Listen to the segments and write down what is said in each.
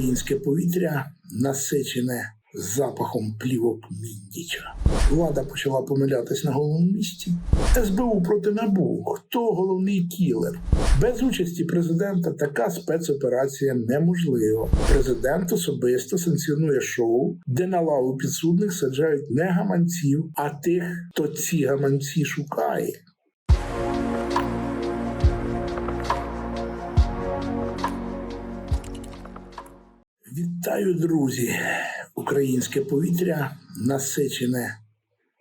Українське повітря насичене запахом плівок Міндіча. Влада почала помилятись на головному місці. СБУ проти НАБУ. Хто головний кілер? Без участі президента така спецоперація неможлива. Президент особисто санкціонує шоу, де на лаву підсудних саджають не гаманців, а тих, хто ці гаманці шукає. Вітаю, друзі! Українське повітря насичене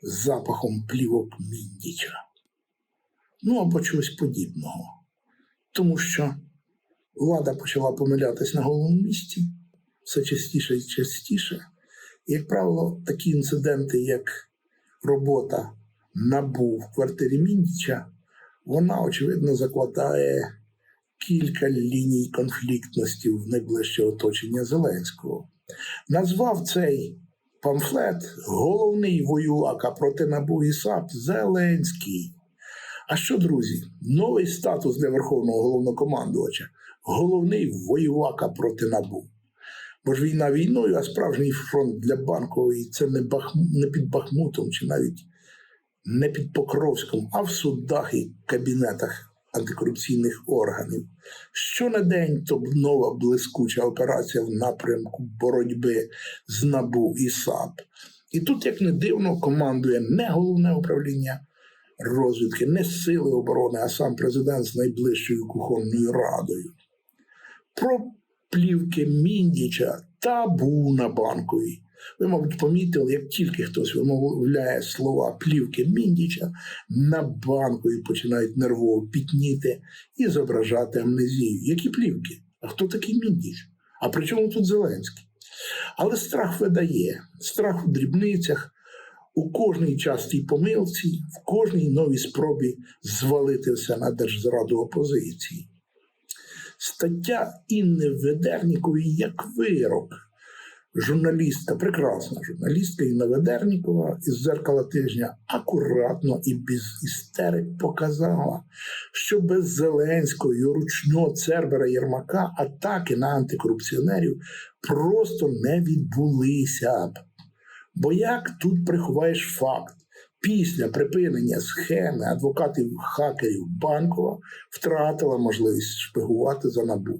запахом плівок Міндіча. Ну або чогось подібного. Тому що влада почала помилятись на головному місці все частіше і частіше. І, як правило, такі інциденти, як робота набу в квартирі Міндіча, вона, очевидно, закладає кілька ліній конфліктності в найближче оточення Зеленського. Назвав цей памфлет головний воювака проти НАБУ і САП Зеленський. А що, друзі, новий статус для Верховного головнокомандувача головний воювака проти НАБУ. Бо ж війна війною, а справжній фронт для банкової це не, Бахм... не під Бахмутом чи навіть не під Покровськом, а в судах і кабінетах антикорупційних органів. Щонедень то нова блискуча операція в напрямку боротьби з НАБУ і САП. І тут, як не дивно, командує не головне управління розвідки, не сили оборони, а сам президент з найближчою кухонною радою. Про плівки Міндіча табу на банковій. Ви, мабуть, помітили, як тільки хтось вимовляє слова плівки Міндіча, на банкові починають нервово пітніти і зображати амнезію. Які плівки? А хто такий Міндіч? А при чому тут Зеленський? Але страх видає, страх у дрібницях, у кожній частій помилці, в кожній новій спробі звалити все на держзраду опозиції. Стаття Інни Ведернікової як вирок. Журналістка, прекрасна журналістка Інна Ведернікова із зеркала тижня акуратно і без істерик показала, що без Зеленського і ручного Цербера Єрмака атаки на антикорупціонерів просто не відбулися б. Бо як тут приховаєш факт? Після припинення схеми адвокатів хакерів Банкова втратила можливість шпигувати за набу.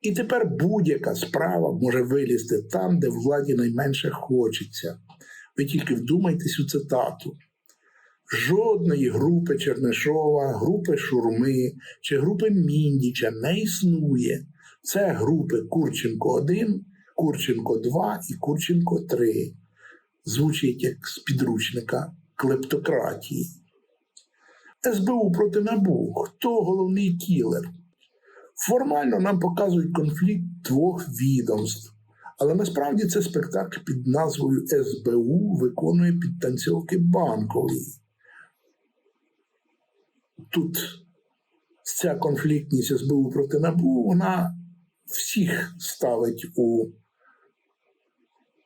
І тепер будь-яка справа може вилізти там, де владі найменше хочеться. Ви тільки вдумайтесь у цитату. Жодної групи Чернишова, групи Шурми чи групи Міндіча не існує. Це групи Курченко 1, Курченко 2 і Курченко 3. Звучить як з підручника клептократії. СБУ проти НАБУ. Хто головний кілер? Формально нам показують конфлікт двох відомств, але насправді це спектакль під назвою СБУ виконує підтанцьовки банкової. Тут ця конфліктність СБУ проти НАБУ, вона всіх ставить у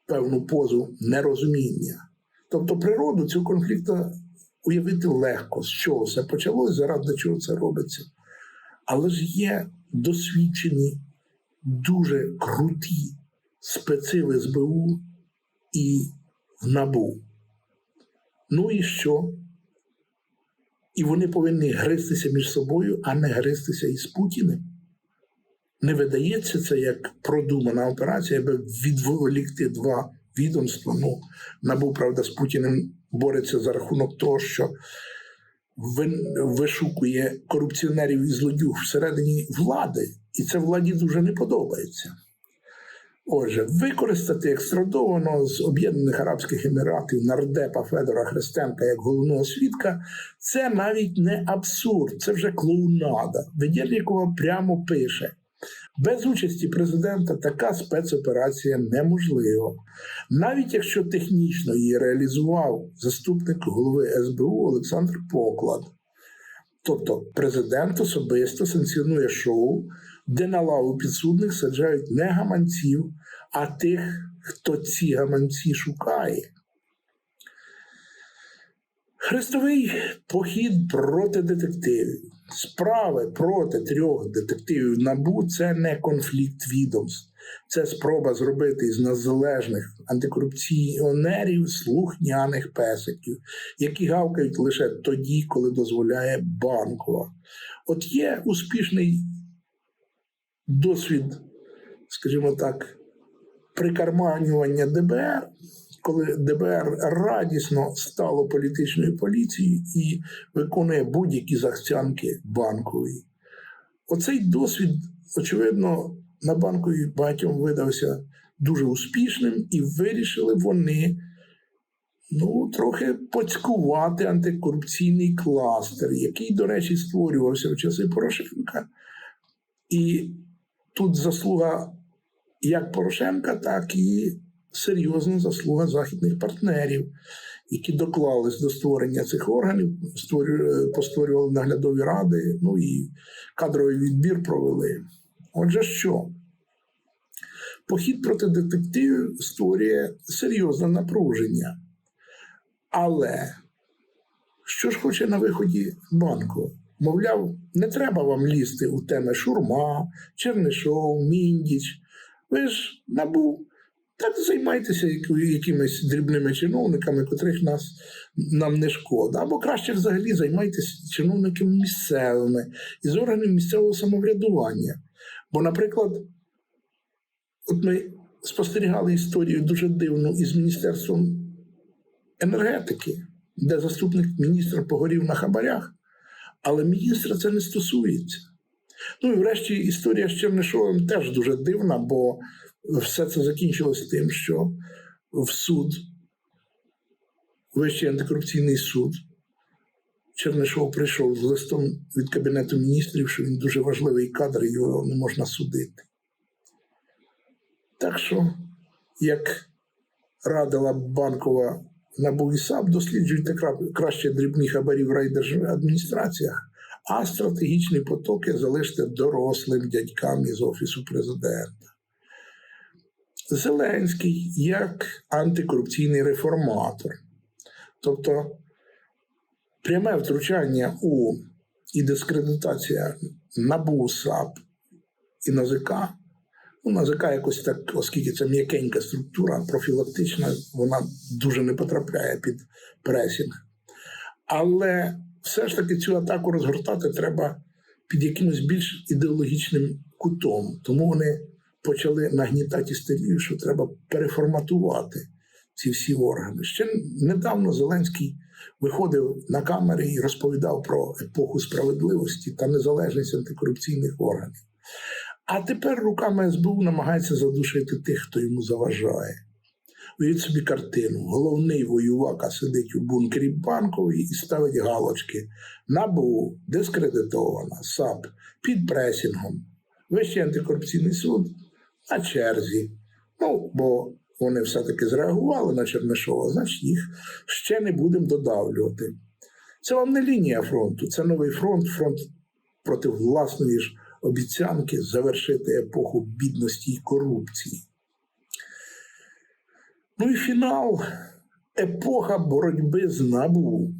певну позу нерозуміння. Тобто природу цього конфлікту уявити легко, з чого все почалось, заради чого це робиться. Але ж є досвідчені, дуже круті специ в СБУ і в НАБУ. Ну і що? І вони повинні гристися між собою, а не гристися із Путіним. Не видається це як продумана операція, аби відволікти два відомства. Ну, НАБУ, правда, з Путіним бореться за рахунок того, що вишукує корупціонерів і злодюг всередині влади, і це владі дуже не подобається. Отже, використати екстрадованого з Об'єднаних Арабських Еміратів нардепа Федора Христенка як головного свідка, це навіть не абсурд, це вже клоунада. Ведєрнікова прямо пише. Без участі президента така спецоперація неможлива. Навіть якщо технічно її реалізував заступник голови СБУ Олександр Поклад. Тобто президент особисто санкціонує шоу, де на лаву підсудних саджають не гаманців, а тих, хто ці гаманці шукає. Хрестовий похід проти детективів. Справи проти трьох детективів набу це не конфлікт відомств. Це спроба зробити із незалежних антикорупціонерів слухняних песиків, які гавкають лише тоді, коли дозволяє банкова. От є успішний досвід, скажімо так, прикарманювання ДБР, коли ДБР радісно стало політичною поліцією і виконує будь-які захцянки банкової. Оцей досвід, очевидно, на банковій багатьом видався дуже успішним, і вирішили вони ну, трохи поцькувати антикорупційний кластер, який, до речі, створювався в часи Порошенка. І тут заслуга як Порошенка, так і серйозна заслуга західних партнерів, які доклались до створення цих органів, створю- постворювали наглядові ради, ну і кадровий відбір провели. Отже, що? Похід проти детективів створює серйозне напруження. Але що ж хоче на виході банку? Мовляв, не треба вам лізти у теми Шурма, Чернишов, Міндіч. Ви ж набув. Так займайтеся якимись дрібними чиновниками, котрих нас нам не шкода. Або краще взагалі займайтеся чиновниками місцевими із органів місцевого самоврядування. Бо, наприклад, от ми спостерігали історію дуже дивну із Міністерством енергетики, де заступник міністра погорів на хабарях, але міністра це не стосується. Ну і врешті історія з Чернишовим теж дуже дивна, бо все це закінчилось тим, що в суд, Вищий антикорупційний суд, Чернишов прийшов з листом від Кабінету міністрів, що він дуже важливий кадр, його не можна судити. Так що, як радила банкова НАБУ і САП, досліджуйте краще дрібні хабарі в райдержадміністраціях, а стратегічні потоки залиште дорослим дядькам із Офісу президента. Зеленський як антикорупційний реформатор. Тобто пряме втручання у і дискредитація НАБУ, САП і НАЗК. Ну, НАЗК якось так, оскільки це м'якенька структура, профілактична, вона дуже не потрапляє під пресінг. Але все ж таки цю атаку розгортати треба під якимось більш ідеологічним кутом. Тому вони почали нагнітати істерію, що треба переформатувати ці всі органи. Ще недавно Зеленський виходив на камери і розповідав про епоху справедливості та незалежність антикорупційних органів. А тепер руками СБУ намагається задушити тих, хто йому заважає. Уявіть собі картину. Головний воювака сидить у бункері банковій і ставить галочки. НАБУ дискредитована, САП під пресінгом. Вищий антикорупційний суд на черзі. Ну, бо вони все-таки зреагували на Чернишова, значить їх ще не будемо додавлювати. Це вам не лінія фронту, це новий фронт, фронт проти власної ж обіцянки завершити епоху бідності і корупції. Ну і фінал епоха боротьби з набу.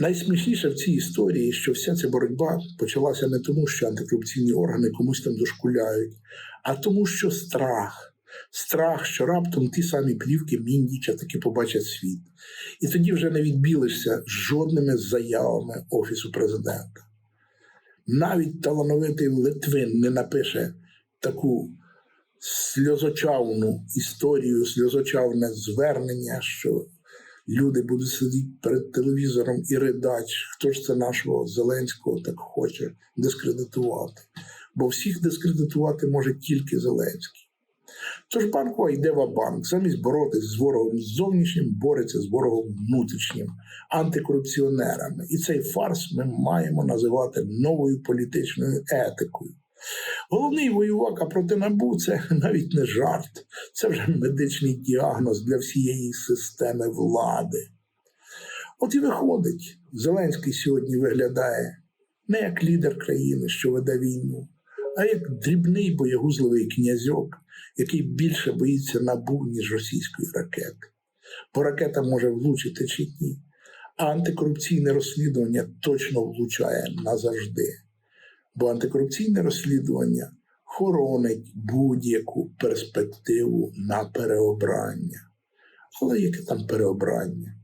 Найсмішніше в цій історії, що вся ця боротьба почалася не тому, що антикорупційні органи комусь там дошкуляють, а тому, що страх. Страх, що раптом ті самі плівки Міндіча таки побачать світ. І тоді вже не відбілишся жодними заявами Офісу президента. Навіть талановитий Литвин не напише таку сльозочавну історію, сльозочавне звернення, що люди будуть сидіти перед телевізором і ридати, хто ж це нашого Зеленського так хоче дискредитувати. Бо всіх дискредитувати може тільки Зеленський. Тож банкова йде в банк замість боротися з ворогом зовнішнім, бореться з ворогом внутрішнім, антикорупціонерами. І цей фарс ми маємо називати новою політичною етикою. Головний воювака проти набу це навіть не жарт, це вже медичний діагноз для всієї системи влади. От і виходить, Зеленський сьогодні виглядає не як лідер країни, що веде війну, а як дрібний боягузливий князьок, який більше боїться набу, ніж російської ракети. Бо ракета може влучити чи ні, а антикорупційне розслідування точно влучає назавжди. Бо антикорупційне розслідування хоронить будь-яку перспективу на переобрання. Але яке там переобрання?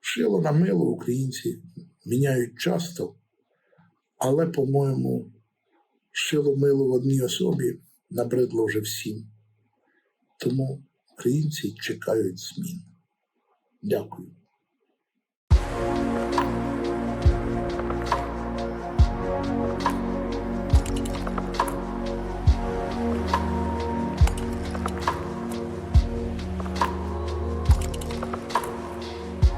Шило на мило українці міняють часто, але, по-моєму, шило мило в одній особі набридло вже всім. Тому українці чекають змін. Дякую.